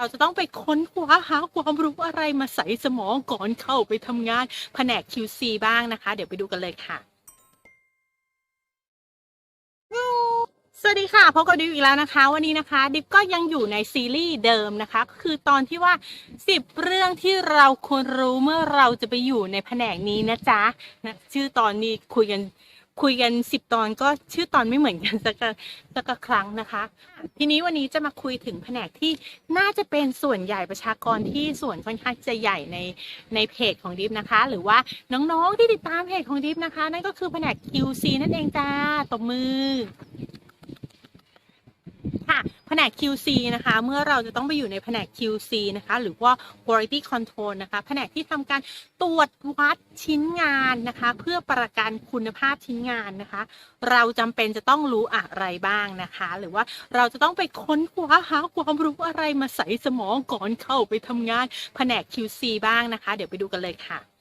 เราจะต้องไปค้นคว้าหาความรู้อะไรมาใส่สมองก่อนเข้าไปทำงานแผนก QC บ้างนะคะ เดี๋ยวไปดูกันเลยค่ะสวัสดีค่ะพบกับดิวอีกแล้วนะคะ วันนี้นะคะ ดิฟก็ยังอยู่ในซีรีส์เดิมนะคะก็คือตอนที่ว่า 10 เรื่องที่เราควรรู้เมื่อเราจะไปอยู่ในแผนกนี้นะจ๊ะนะชื่อตอนนี้คุยกัน คุยกันสิบตอนก็ชื่อตอนไม่เหมือนกันสักสักครั้งนะคะ ทีนี้วันนี้จะมาคุยถึงแผนกที่น่าจะเป็นส่วนใหญ่ประชากรที่ส่วนค่อนข้างจะใหญ่ในในเพจของดิฟนะคะ หรือว่าน้องๆที่ติดตามเพจของดิฟนะคะ นั่นก็คือแผนก QC นั่นเองจ้าตบมือ แผนก QC นะคะ เมื่อเราจะต้องไปอยู่ในแผนก QC นะคะ หรือว่า Quality Control นะคะ แผนกที่ทำการตรวจวัดชิ้นงานนะคะ เพื่อประกันคุณภาพชิ้นงานนะคะ เราจำเป็นจะต้องรู้อะไรบ้างนะคะ หรือว่าเราจะต้องไปค้นคว้าหาความรู้อะไรมาใส่สมองก่อนเข้าไปทำงานแผนก QC บ้างนะคะ เดี๋ยวไปดูกันเลยค่ะ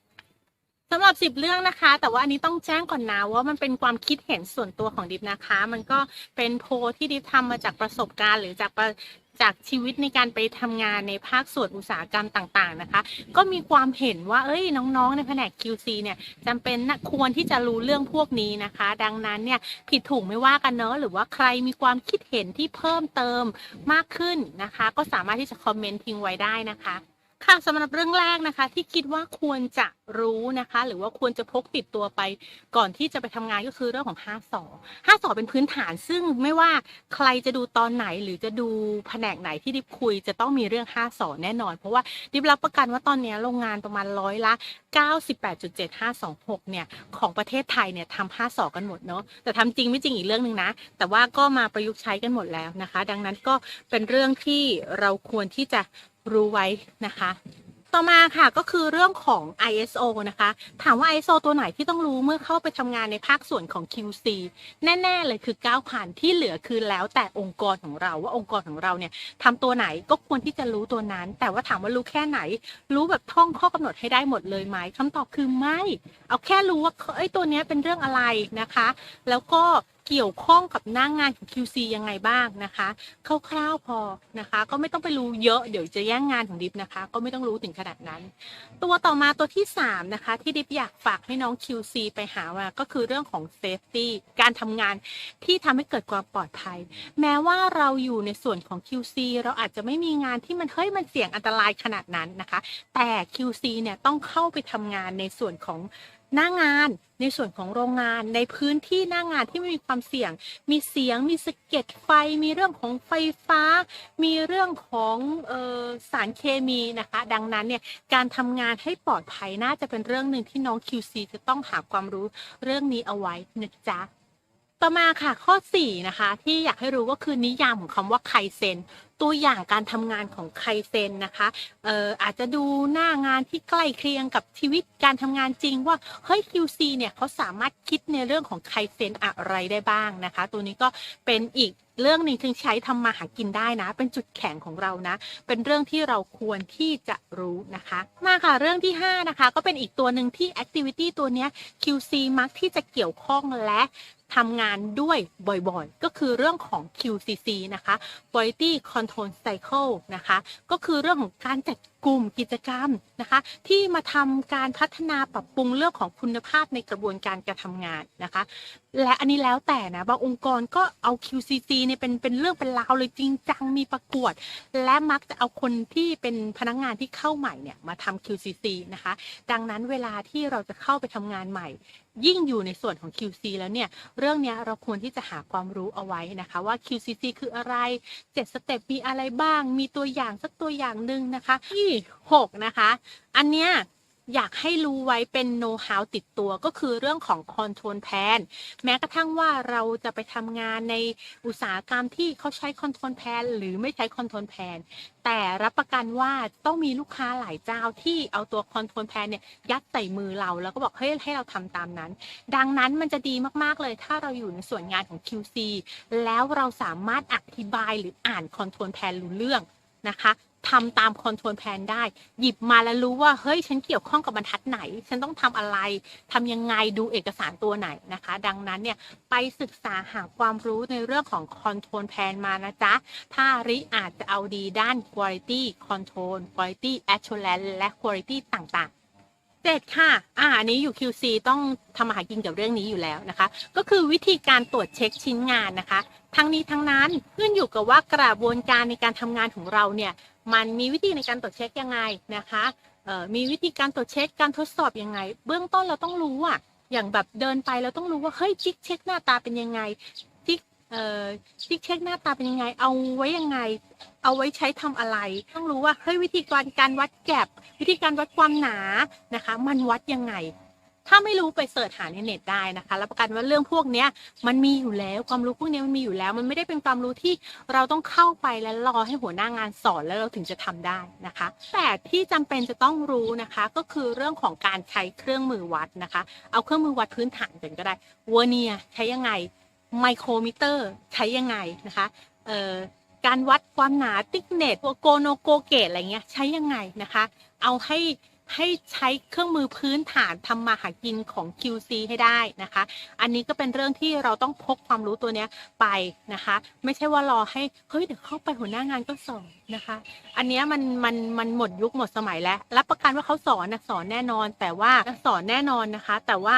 สำหรับ10เรื่องนะคะ แต่ว่าอันนี้ต้องแจ้งก่อนนะว่ามันเป็นความคิดเห็นส่วนตัวของดิฟนะคะ มันก็เป็นโพลที่ดิฟทำมาจากประสบการณ์หรือจากประจากชีวิตในการไปทำงานในภาคส่วนอุตสาหกรรมต่างๆนะคะ ก็มีความเห็นว่าเอ้ยน้องๆ ในแผนก QC เนี่ยจำเป็นนะควรที่จะรู้เรื่องพวกนี้นะคะ ดังนั้นเนี่ยผิดถูกไม่ว่ากันเนอะหรือว่าใครมีความคิดเห็นที่เพิ่มเติมมากขึ้นนะคะ ก็สามารถที่จะคอมเมนต์ทิ้งไว้ได้นะคะ ค่ะสำหรับเรื่องแรกนะคะ ที่คิดว่าควรจะรู้นะคะ หรือว่าควรจะพกติดตัวไป ก่อนที่จะไปทำงานก็คือเรื่องของ5สอ5สอเป็นพื้นฐานซึ่งไม่ว่าใครจะดูตอนไหนหรือจะดูแผนกไหนที่ดิบคุย จะต้องมีเรื่อง5สอแน่นอน เพราะว่าดิบรับประกันว่าตอนนี้โรงงานประมาณร้อยละ98.7526เนี่ยของประเทศไทยเนี่ยทำ5สอกันหมดเนาะแต่ทำจริงไม่จริงอีกเรื่องหนึ่งนะ แต่ว่าก็มาประยุกต์ใช้กันหมดแล้วนะคะ ดังนั้นก็เป็นเรื่องที่เราควรที่จะรู้ไว้นะคะ ต่อมาค่ะก็คือเรื่องของ ISO นะคะ ถามว่า ISO ตัวไหนที่ต้องรู้เมื่อเข้าไปทำงานในภาคส่วนของ QC แน่ๆเลยคือ 9,000 ที่เหลือคือแล้วแต่องค์กรของเราว่าองค์กรของเราเนี่ยทำตัวไหนก็ควรที่จะรู้ตัวนั้น แต่ว่าถามว่ารู้แค่ไหน รู้แบบท่องข้อกำหนดให้ได้หมดเลยไหมคำตอบคือไม่ เอาแค่รู้ว่าเอ้ยตัวเนี้ยเป็นเรื่องอะไรนะคะ แล้วก็ เกี่ยวข้องกับหน้างงานของ QC ยังไงบ้างนะคะคร่าวๆพอนะคะ ก็ไม่ต้องไปรู้เยอะเดี๋ยวจะแย่งงานของดิฟนะคะ ก็ไม่ต้องรู้ถึงขนาดนั้น ตัวต่อมาตัวที่ 3 นะคะ ที่ดิฟอยากฝากให้น้อง QC ไปหามาก็คือเรื่องของ safety การทำงานที่ทำให้เกิดความปลอดภัย แม้ว่าเราอยู่ในส่วนของ QC เราอาจจะไม่มีงานที่มันเฮ้ยมันเสี่ยงอันตรายขนาดนั้นนะคะ แต่ QC เนี่ยต้องเข้าไปทำงานในส่วนของ หน้างานในส่วนของโรงงานในพื้นที่หน้างานที่ไม่มีความเสี่ยง มีเสียงมีสะเก็ดไฟ มีเรื่องของไฟฟ้า มีเรื่องของออสารเคมีนะคะ ดังนั้นเนี่ยการทำงานให้ปลอดภัยน่าจะเป็นเรื่องหนึ่งที่น้อง QC จะต้องหาความรู้เรื่องนี้เอาไว้นะจ๊ะต่อมาค่ะข้อ 4 นะคะ ที่อยากให้รู้ก็คือนิยามของคำว่าไคเซน ตัวอย่างการทำงานของไคเซนนะคะเอ่ออาจจะดูหน้างานที่ใกล้เคียงกับชีวิตการทำงานจริงว่าเฮ้ย QC เนี่ยเขาสามารถคิดในเรื่องของไคเซนอะไรได้บ้างนะคะ ตัวนี้ก็เป็นอีก เรื่องนึ่งที่ใช้ทำมาหากินได้นะ เป็นจุดแข็งของเรานะ เป็นเรื่องที่เราควรที่จะรู้นะคะ มาค่ะเรื่องที่ 5 นะคะ ก็เป็นอีกตัวหนึ่งที่ activity ตัวเนี้ย QC มักที่จะเกี่ยวข้องและทำงานด้วยบ่อยๆ ก็คือเรื่องของ QCC นะคะ Quality Control Cycle นะคะ ก็คือเรื่องของการจัดกลุ่มกิจกรรมนะคะ ที่มาทำการพัฒนาปรับปรุงเรื่องของคุณภาพในกระบวนการการทำงานนะคะ และอันนี้แล้วแต่นะบางองค์กรก็เอา QCC เนี่ยเป็นเป็นเรื่องเป็นราวเลยจริงจังมีประกวด และมักจะเอาคนที่เป็นพนักงานที่เข้าใหม่เนี่ยมาทำ QCC นะคะ ดังนั้นเวลาที่เราจะเข้าไปทำงานใหม่ ยิ่งอยู่ในส่วนของ QC แล้วเนี่ย เรื่องนี้เราควรที่จะหาความรู้เอาไว้นะคะว่า QCC คืออะไร 7 สเต็ปมีอะไรบ้าง มีตัวอย่างสักตัวอย่างหนึ่งนะคะที่ 6 นะคะ อันเนี้ย อยากให้รู้ไว้เป็น know how ติดตัวก็คือเรื่องของ control plan แม้กระทั่งว่าเราจะไปทำงานในอุตสาหกรรมที่เขาใช้ control plan หรือไม่ใช้ control plan แต่รับประกันว่าต้องมีลูกค้าหลายเจ้าที่เอาตัว control plan เนี่ยยัดใส่มือเราแล้วก็บอกเฮ้ยให้เราทำตามนั้น ดังนั้นมันจะดีมากๆเลย ถ้าเราอยู่ในส่วนงานของ QC แล้วเราสามารถอธิบายหรืออ่าน control plan รู้เรื่องนะคะ ทำตามคอนโทรลแพนได้ หยิบมาแล้วรู้ว่า เฮ้ย ฉันเกี่ยวข้องกับบรรทัดไหน ฉันต้องทำอะไรทำยังไงดูเอกสารตัวไหนนะคะ ดังนั้นเนี่ย ไปศึกษาหาความรู้ในเรื่องของคอนโทรลแพนมานะจ๊ะ ถ้าริอาจจะเอาดีด้าน quality control quality assurance และ quality ต่างๆเจ็ดค่ะอ่าอันนี้อยู่ QC ต้องทำอาหากินกับเรื่องนี้อยู่แล้วนะคะ ก็คือวิธีการตรวจเช็คชิ้นงานนะคะ ทั้งนี้ทั้งนั้นขึ้นอยู่กับว่ากระบวนการในการทำงานของเราเนี่ย มันมีวิธีในการตรวจเช็คยังไงนะคะมีวิธีการตรวจเช็คการทดสอบยังไง เบื้องต้นเราต้องรู้อะอย่างแบบเดินไปเราต้องรู้ว่าเฮ้ยจิ๊กเช็คหน้าตาเป็นยังไงจิ๊กเอ่อจิ๊กเช็คหน้าตาเป็นยังไง เอาไว้ยังไง เอาไว้ใช้ทำอะไร ต้องรู้ว่าเฮ้ยวิธีการการวัดแกบวิธีการวัดความหนานะคะ มันวัดยังไง ถ้าไม่รู้ไปเสิร์ชหาในเน็ตได้นะคะรับประกันว่าเรื่องพวกนี้มันมีอยู่แล้วความรู้พวกนี้มันมีอยู่แล้ว มันไม่ได้เป็นความรู้ที่เราต้องเข้าไปแล้วรอให้หัวหน้างานสอนแล้วเราถึงจะทำได้นะคะ แต่ที่จำเป็นจะต้องรู้นะคะ ก็คือเรื่องของการใช้เครื่องมือวัดนะคะ เอาเครื่องมือวัดพื้นฐานกันก็ได้วอร์เนียใช้ยังไงไมโครมิเตอร์ใช้ยังไงนะคะเอ่อการวัดความหนาติ๊กเน็ตโกโนโกเกตอะไรเงี้ยใช้ยังไงนะคะ เอาให้ ให้ใช้เครื่องมือพื้นฐานทำมาหากินของ QC ให้ได้นะคะ อันนี้ก็เป็นเรื่องที่เราต้องพกความรู้ตัวเนี้ยไปนะคะ ไม่ใช่ว่ารอให้เฮ้ยเดี๋ยวเข้าไปหัวหน้างานก็สอนนะคะ อันนี้มันมันมันหมดยุคหมดสมัยแล้ว รับประกันว่าเขาสอนนะสอนแน่นอน แต่ว่าสอนแน่นอนนะคะ แต่ว่า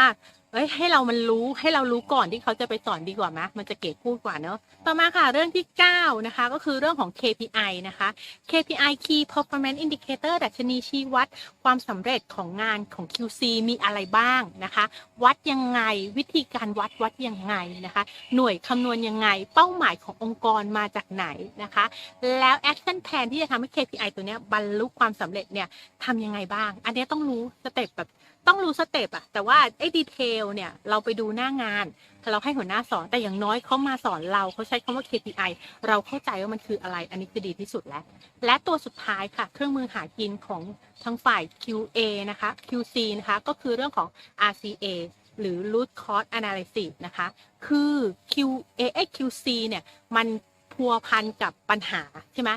เอ้ยให้เรามันรู้ให้เรารู้ก่อนที่เขาจะไปสอนดีกว่าไหมมันจะเก๋พูดกว่าเนอะต่อมาค่ะเรื่องที่ 9 นะคะ ก็คือเรื่องของ KPI นะคะ KPI Key Performance Indicator ดัชนีชี้วัด ความสำเร็จของงานของ QC มีอะไรบ้างนะคะ วัดยังไงวิธีการวัดวัดยังไงนะคะ หน่วยคำนวณยังไง เป้าหมายขององค์กรมาจากไหนนะคะ แล้ว Action Plan ที่จะทำให้ KPI ตัวเนี้ยบรรลุความสำเร็จเนี่ยทำยังไงบ้าง อันนี้ต้องรู้สเต็ปแบบ ต้องรู้สเต็ปอะแต่ว่าไอ้ดีเทลเนี่ยเราไปดูหน้างานเราให้หัวหน้าสอนแต่อย่างน้อยเขามาสอนเราเขาใช้คำว่า KPI เราเข้าใจว่ามันคืออะไร อันนี้คือดีที่สุดแล้ว และตัวสุดท้ายค่ะ เครื่องมือหากินของทางฝ่าย QA นะคะ QC นะคะ ก็คือเรื่องของ RCA หรือ root cause analysis นะคะ คือ QA QC เนี่ย มันพัวพันกับปัญหาใช่ไหม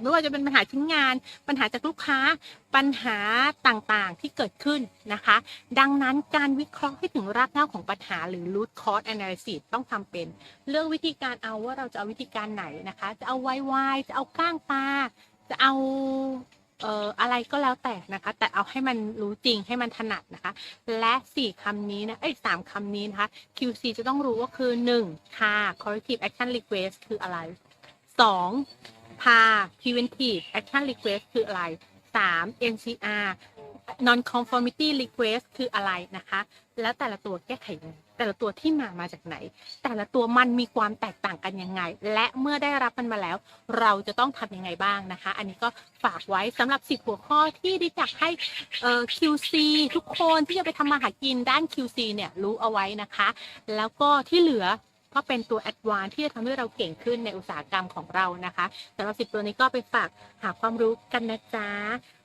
ไม่ว่าจะเป็นปัญหาชิ้นงาน ปัญหาจากลูกค้า ปัญหาต่างๆที่เกิดขึ้นนะคะ ดังนั้นการวิเคราะห์ให้ถึงรากเหง้าของปัญหาหรือ root cause analysis ต้องทำเป็น เรื่องวิธีการเอาว่าเราจะเอาวิธีการไหนนะคะ จะเอาไวไวจะเอาก้างปลาจะเอาเอ่ออะไรก็แล้วแต่นะคะ แต่เอาให้มันรู้จริงให้มันถนัดนะคะ และสี่คำนี้นะเอ้สามคำนี้นะคะ QC จะต้องรู้ว่าคือหนึ่งค่ะ corrective action request คืออะไรสอง พา preventive action request คืออะไรสาม NCR non conformity request คืออะไรนะคะ แล้วแต่ละตัวแก้ไขยังไงแต่ละตัวที่มามาจากไหน แต่ละตัวมันมีความแตกต่างกันยังไง และเมื่อได้รับมันมาแล้ว เราจะต้องทำยังไงบ้างนะคะ อันนี้ก็ฝากไว้สำหรับ 10 หัวข้อที่ดิจักให้ QC ทุกคนที่จะไปทำมาหากินด้าน QC เนี่ยรู้เอาไว้นะคะ แล้วก็ที่เหลือ ก็เป็นตัวแอดวานที่จะทำให้เราเก่งขึ้นในอุตสาหกรรมของเรานะคะสำหรับ10ตัวนี้ก็ไปฝากหาความรู้กันนะจ๊ะ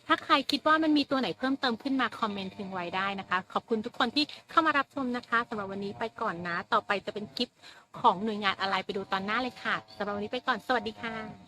ถ้าใครคิดว่ามันมีตัวไหนเพิ่มเติมขึ้นมาคอมเมนต์ทิ้งไว้ได้นะคะ ขอบคุณทุกคนที่เข้ามารับชมนะคะสำหรับวันนี้ไปก่อนนะ ต่อไปจะเป็นคลิปของหน่วยงานอะไรไปดูตอนหน้าเลยค่ะสำหรับวันนี้ไปก่อนสวัสดีค่ะ